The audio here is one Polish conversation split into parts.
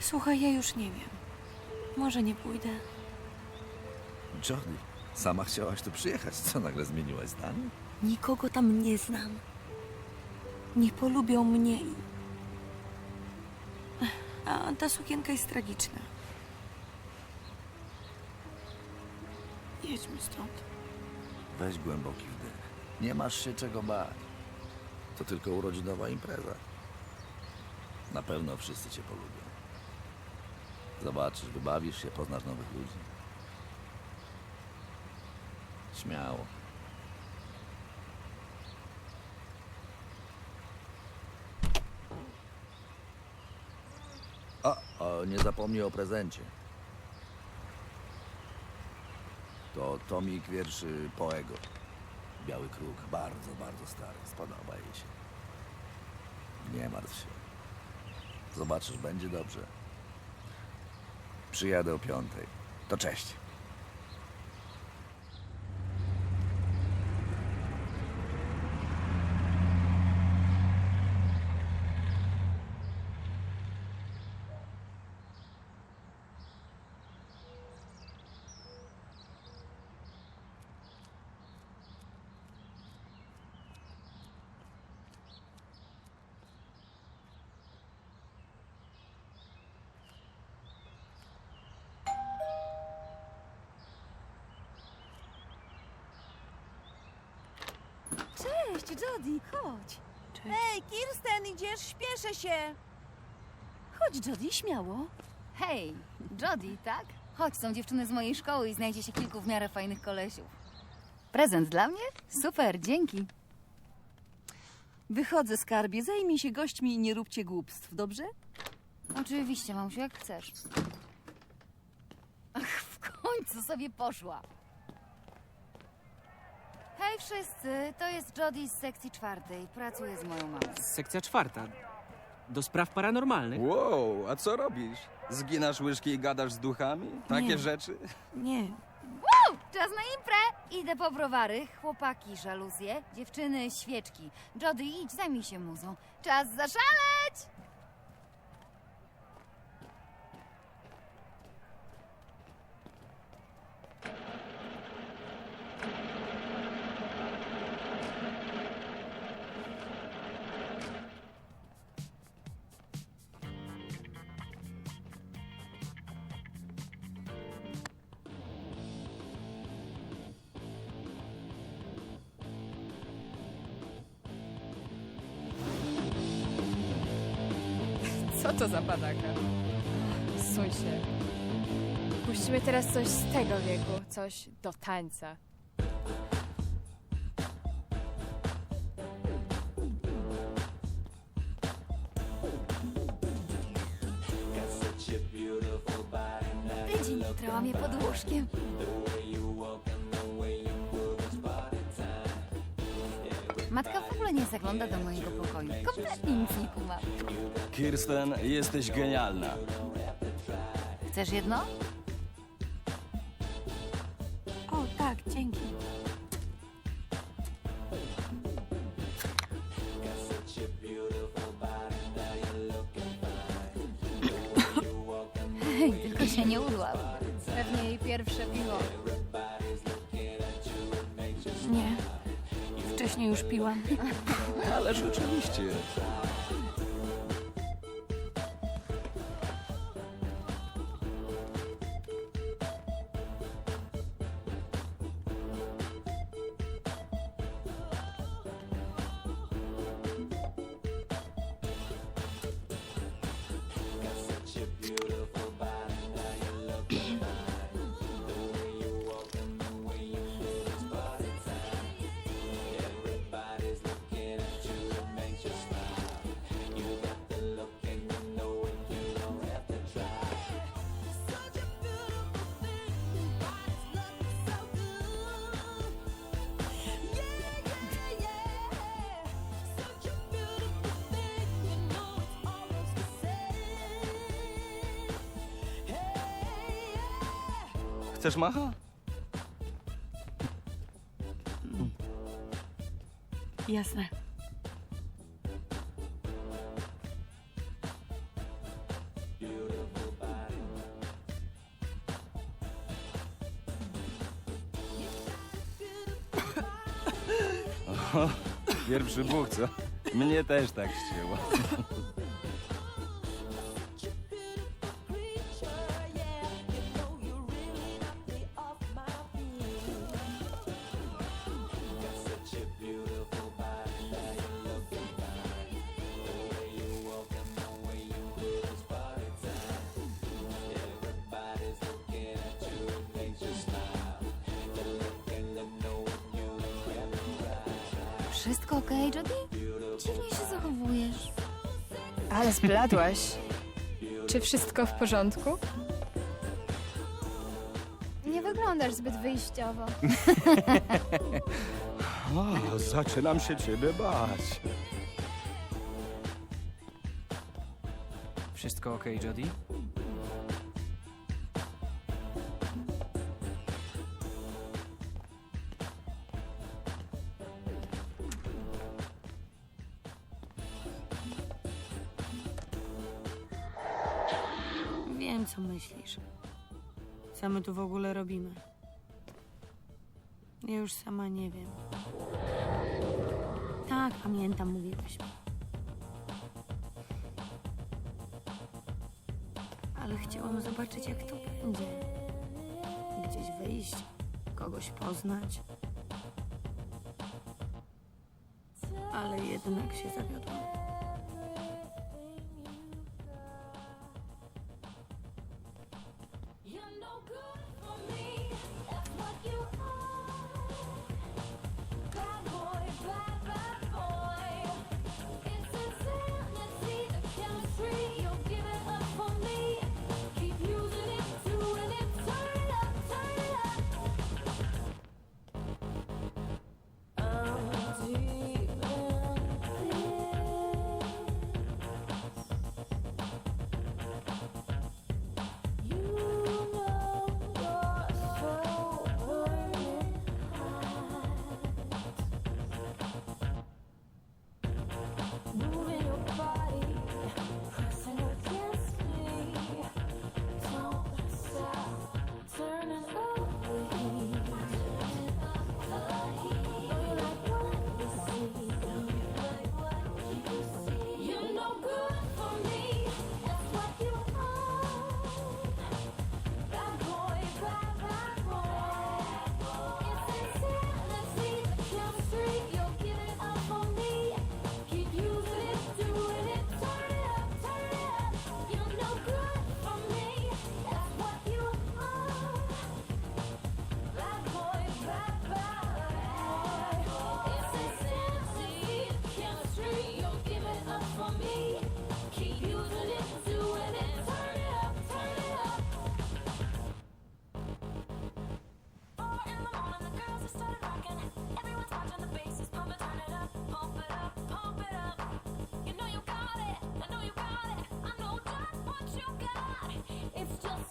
Słuchaj, ja już nie wiem. Może nie pójdę. Jordi, sama chciałaś tu przyjechać. Co nagle zmieniłaś zdanie? Nikogo tam nie znam. Nie polubią mnie i... A ta sukienka jest tragiczna. Jedźmy stąd. Weź głęboki wdech. Nie masz się czego bać. To tylko urodzinowa impreza. Na pewno wszyscy cię polubią. Zobaczysz, wybawisz się, poznasz nowych ludzi. Śmiało. O, o, nie zapomnij o prezencie. To tomik wierszy Poego. Biały kruk, bardzo, bardzo stary. Spodoba jej się. Nie martw się. Zobaczysz, będzie dobrze. Przyjadę o piątej. To cześć. Cześć, Jody, chodź. Ej, Kirsten, idziesz? Śpieszę się. Chodź, Jody, śmiało. Hej, Jody, tak? Chodź, są dziewczyny z mojej szkoły i znajdzie się kilku w miarę fajnych kolesiów. Prezent dla mnie? Super, dzięki. Wychodzę, skarbie. Zajmij się gośćmi i nie róbcie głupstw, dobrze? Oczywiście, mamusiu, jak chcesz. Ach, w końcu sobie poszła. Hej wszyscy, to jest Jody z sekcji czwartej. Pracuję z moją mamą. Sekcja czwarta. Do spraw paranormalnych. Wow, a co robisz? Zginasz łyżki i gadasz z duchami? Takie Nie. rzeczy? Nie, Czas na imprę! Idę po browary, chłopaki żaluzje, dziewczyny świeczki. Jody, idź, zajmij się muzą. Czas zaszaleć! Suń się. Puścimy teraz coś z tego wieku, coś do tańca. Tydzień trała mnie pod łóżkiem. Matka w ogóle nie zagląda do mojego pokoju. Kompletnie nic nie kuma. Kirsten, jesteś genialna. Chcesz jedno? o tak, dzięki. Hej, tylko się nie urwał. Pewnie jej pierwsze piwo. Wcześniej już piłam. Ale rzeczywiście. też macha? Jasne. Pierwszy buch, co? Mnie też tak ścięło. Wszystko okej, Jody? Dziwnie się zachowujesz. Ale zbladłaś. Czy wszystko w porządku? Nie wyglądasz zbyt wyjściowo. O, zaczynam się ciebie bać. Wszystko okej, Jody? Co my tu w ogóle robimy? Ja już sama nie wiem. Tak, pamiętam, mówiłeś. Ale chciałam zobaczyć, jak to będzie. Gdzieś wyjść, kogoś poznać. Ale jednak się zawiodłam.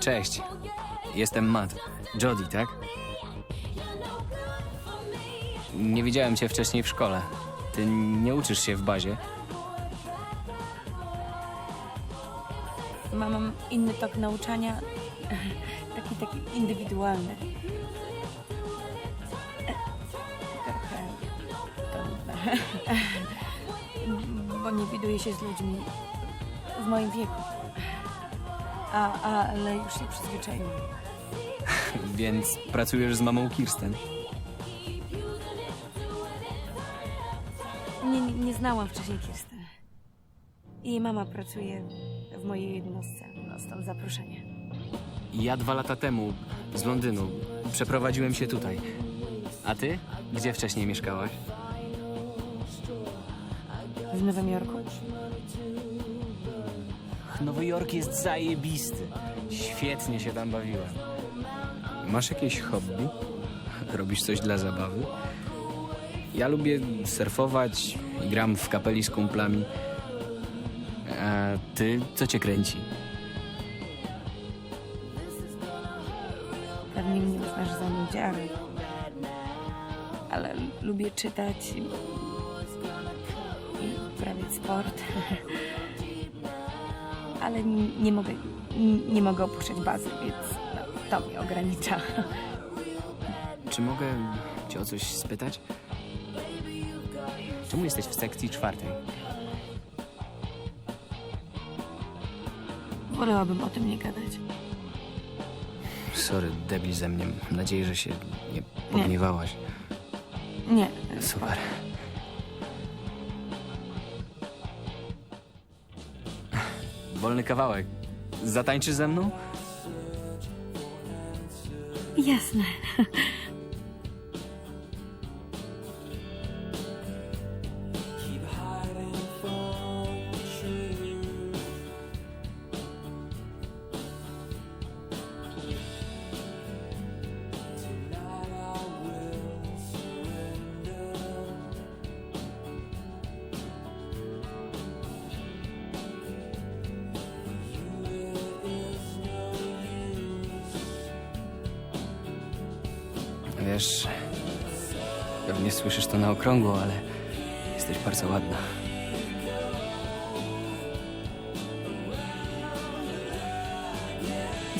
Cześć. Jestem Matt. Jody, tak? Nie widziałem cię wcześniej w szkole. Ty nie uczysz się w bazie? Mam inny tok nauczania, taki, taki indywidualny. Trochę. Bo nie widuję się z ludźmi w moim wieku. A, ale już się przyzwyczaiłam. Więc pracujesz z mamą Kirsten. Nie, nie, nie znałam wcześniej Kirsten. Jej mama pracuje w mojej jednostce. No, stąd zaproszenie. Ja dwa lata temu z Londynu przeprowadziłem się tutaj. A ty? Gdzie wcześniej mieszkałaś? W Nowym Jorku? Nowy Jork jest zajebisty. Świetnie się tam bawiłem. Masz jakieś hobby? Robisz coś dla zabawy? Ja lubię surfować i gram w kapeli z kumplami. A ty, co cię kręci? Pewnie mnie uznasz za nudziarę. Ale lubię czytać i, i uprawiać sport. Ale nie mogę, nie mogę opuszczać bazy, więc to mnie ogranicza. Czy mogę cię o coś spytać? Czemu jesteś w sekcji czwartej? Wolałabym o tym nie gadać. Sorry, debil ze mnie. Mam nadzieję, że się nie pogniewałaś. Nie. Super. Wolny kawałek. Zatańczysz ze mną? Jasne.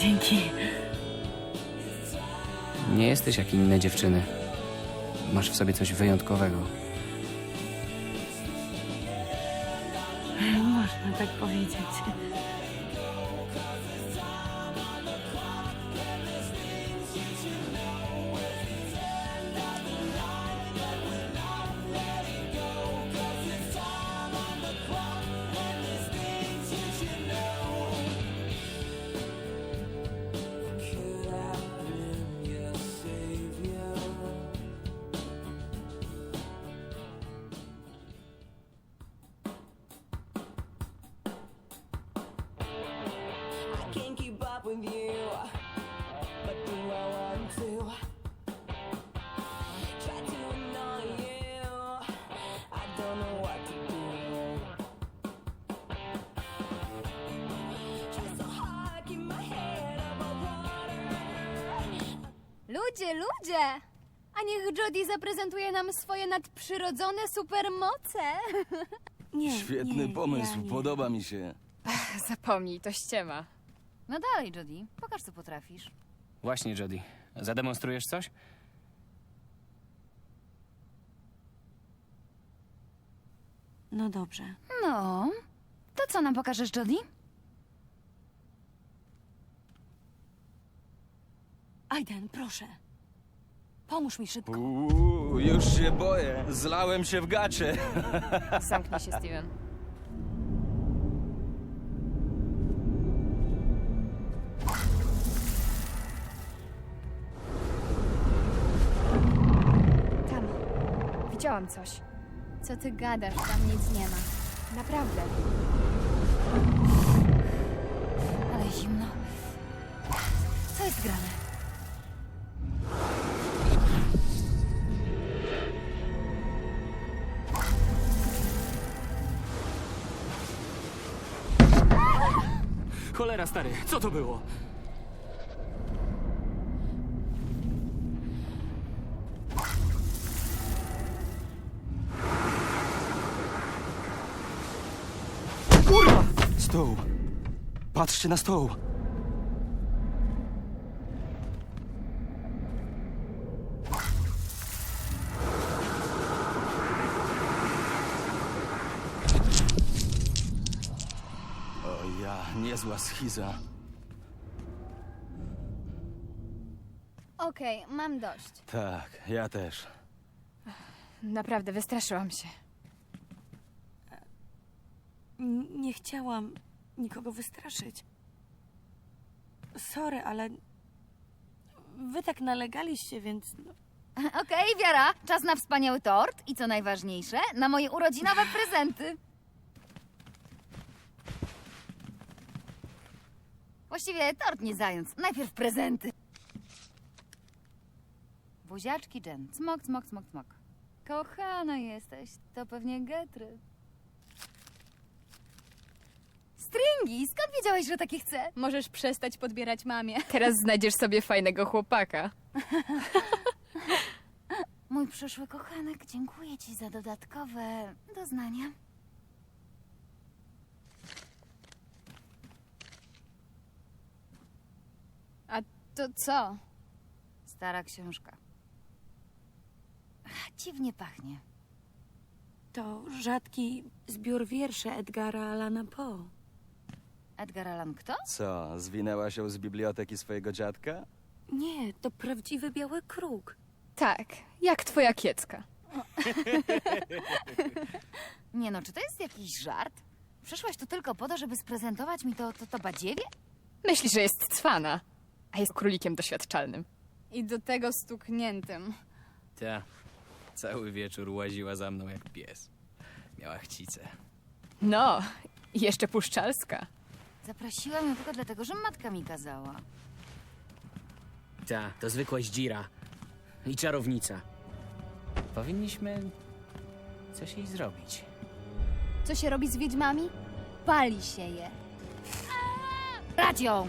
Dzięki. Nie jesteś jak inne dziewczyny. Masz w sobie coś wyjątkowego. Można tak powiedzieć. Ludzie, ludzie! A niech Jodie zaprezentuje nam swoje nadprzyrodzone supermoce. Nie, Świetny nie, pomysł, ja nie. podoba mi się. Zapomnij, to ściema. No dalej, Jodie, pokaż co potrafisz. Właśnie, Jody. Zademonstrujesz coś? No dobrze. No, to co nam pokażesz, Jodie? Aiden, proszę. Pomóż mi szybko. Uuu, już się boję. Zlałem się w gacie. Zamknij się, Steven. Tam. Widziałam coś. Co ty gadasz? Tam nic nie ma. Naprawdę. Ale zimno. Co jest grane? Cholera, stary, co to było? Stół. Patrzcie na stół. O ja, niezła schiza. Okej, mam dość. Tak, ja też. Naprawdę, wystraszyłam się. N- Nie chciałam nikogo wystraszyć. Sorry, ale wy tak nalegaliście, więc no, Okej, Wiara, czas na wspaniały tort i co najważniejsze, na moje urodzinowe prezenty. Właściwie tort nie zając, najpierw prezenty. Buziaczki Jen, cmok, cmok, cmok, cmok. Kochana jesteś, to pewnie getry. Stringi, skąd wiedziałeś, że takie chcę? Możesz przestać podbierać mamie. Teraz znajdziesz sobie fajnego chłopaka. Mój przyszły kochanek, dziękuję ci za dodatkowe doznania. A to co? Stara książka. Dziwnie pachnie. To rzadki zbiór wierszy Edgara Allana Poe. Edgar Allan kto? Co, zwinęła się z biblioteki swojego dziadka? Nie, to prawdziwy biały kruk. Tak, jak twoja kiecka. Nie no, czy to jest jakiś żart? Przyszłaś tu tylko po to, żeby sprezentować mi to, to, to badziewie? Myśli, że jest cwana, a jest królikiem doświadczalnym. I do tego stukniętym. Ta. Cały wieczór łaziła za mną jak pies. Miała chcicę. No, i jeszcze puszczalska. Zaprosiłam ją tylko dlatego, że matka mi kazała. Ta, to zwykła zdzira. I czarownica. Powinniśmy coś jej zrobić. Co się robi z wiedźmami? Pali się je. Brać ją!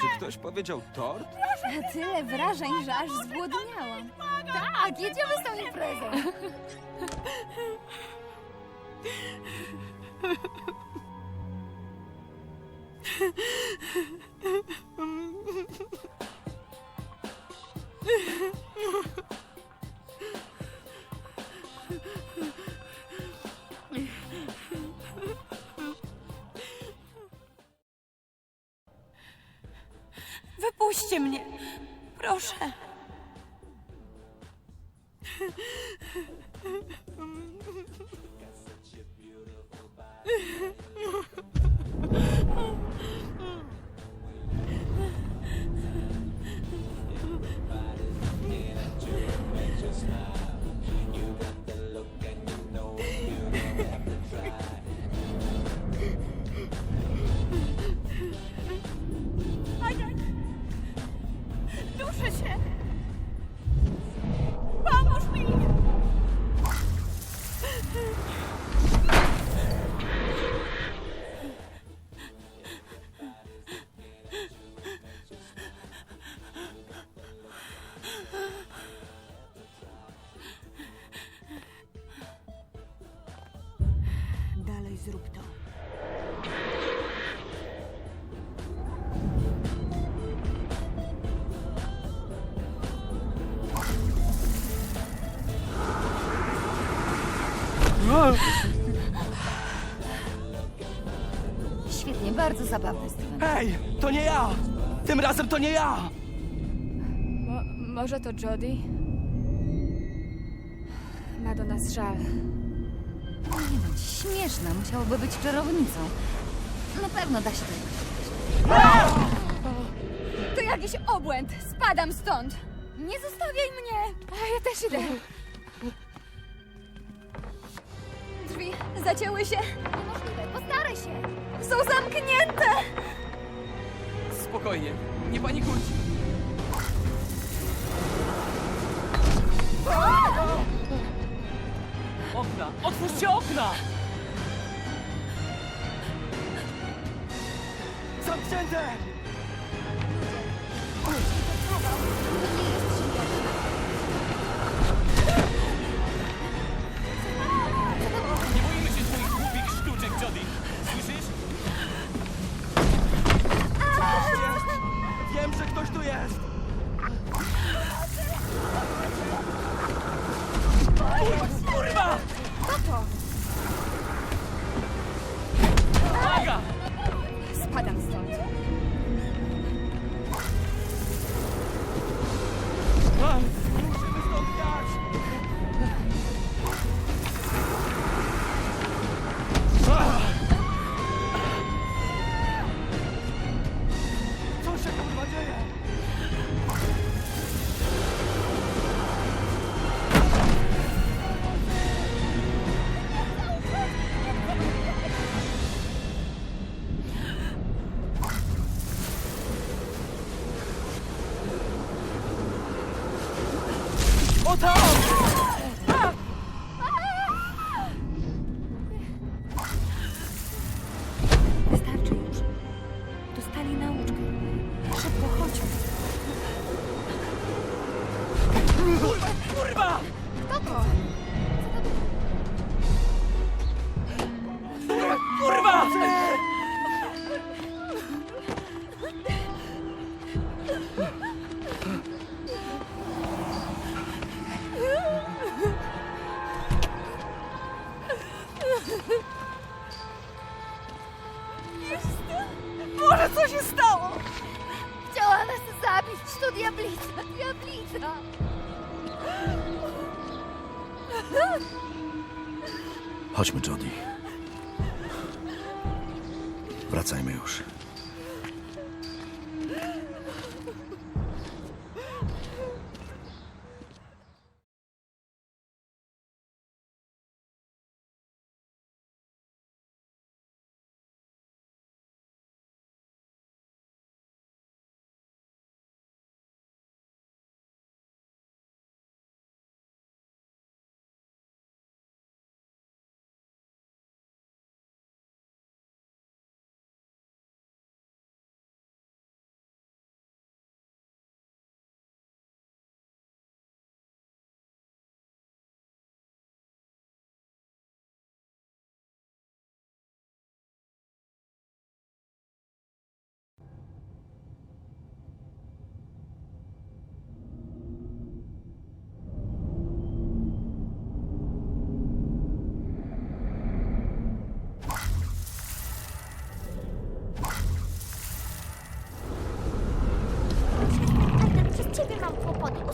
Czy ktoś powiedział tort? Tyle wrażeń, że aż zgłodniałam. Tak, jedziemy z tą imprezą. Wypuśćcie mnie! Proszę! zrób to. Świetnie, bardzo zabawne, Steven. Hej, to nie ja! Tym razem to nie ja! Mo może to Jody? Ma do nas żal. Śmieszna, musiałoby być czarownicą. Na pewno da się to To jakiś obłęd. Spadam stąd. Nie zostawiaj mnie! A ja też idę. Drzwi zacięły się. Niemożliwe, postaraj się! Są zamknięte. Spokojnie, nie panikujcie. Okna! Otwórzcie okna! Zamknięte! kurwa!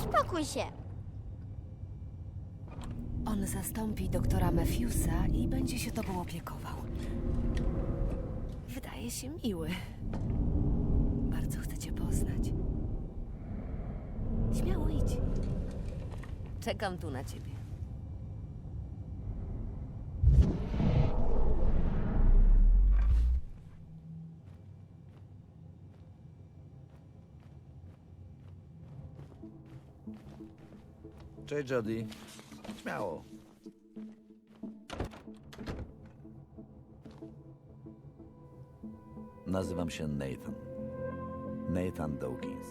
Uspokój się. On zastąpi doktora Matthewsa i będzie się tobą opiekował. Wydaje się miły. Bardzo chcę cię poznać. Śmiało idź. Czekam tu na ciebie. Cześć, Jody. Śmiało. Nazywam się Nathan. Nathan Dawkins.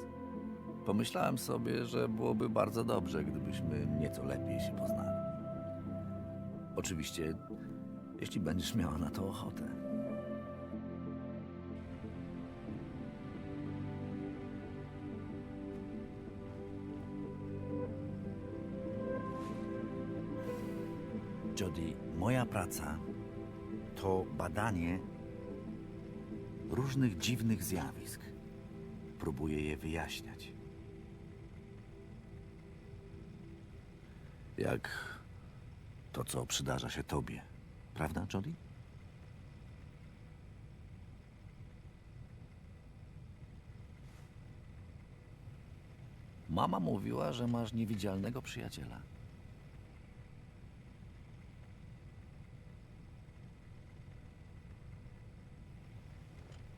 Pomyślałem sobie, że byłoby bardzo dobrze, gdybyśmy nieco lepiej się poznali. Oczywiście, jeśli będziesz miała na to ochotę. Jody, moja praca to badanie różnych dziwnych zjawisk. Próbuję je wyjaśniać. Jak to, co przydarza się tobie. Prawda, Jody? Mama mówiła, że masz niewidzialnego przyjaciela.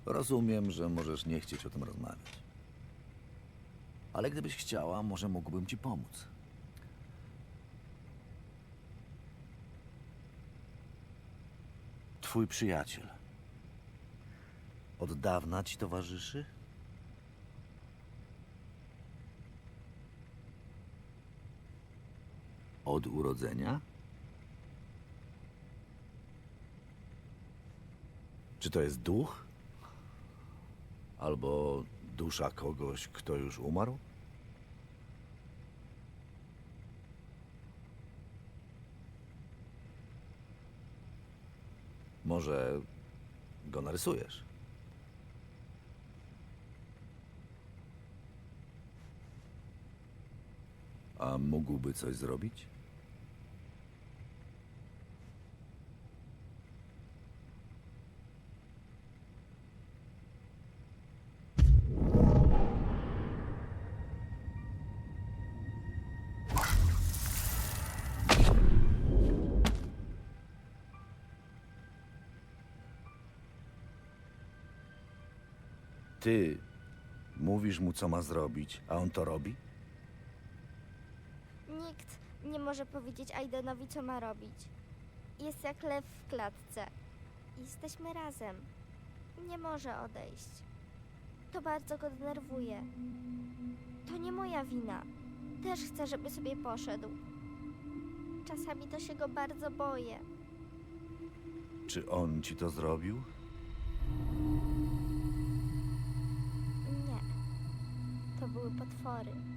Rozumiem, że możesz nie chcieć o tym rozmawiać. Ale gdybyś chciała, może mógłbym ci pomóc. Twój przyjaciel. Od dawna ci towarzyszy? Od urodzenia? Czy to jest duch? Albo dusza kogoś, kto już umarł? Może go narysujesz? A mógłby coś zrobić? Ty mówisz mu, co ma zrobić, a on to robi? Nikt nie może powiedzieć Aidenowi, co ma robić. Jest jak lew w klatce. Jesteśmy razem. Nie może odejść. To bardzo go denerwuje. To nie moja wina. Też chcę, żeby sobie poszedł. Czasami to się go bardzo boję. Czy on ci to zrobił? Były potwory.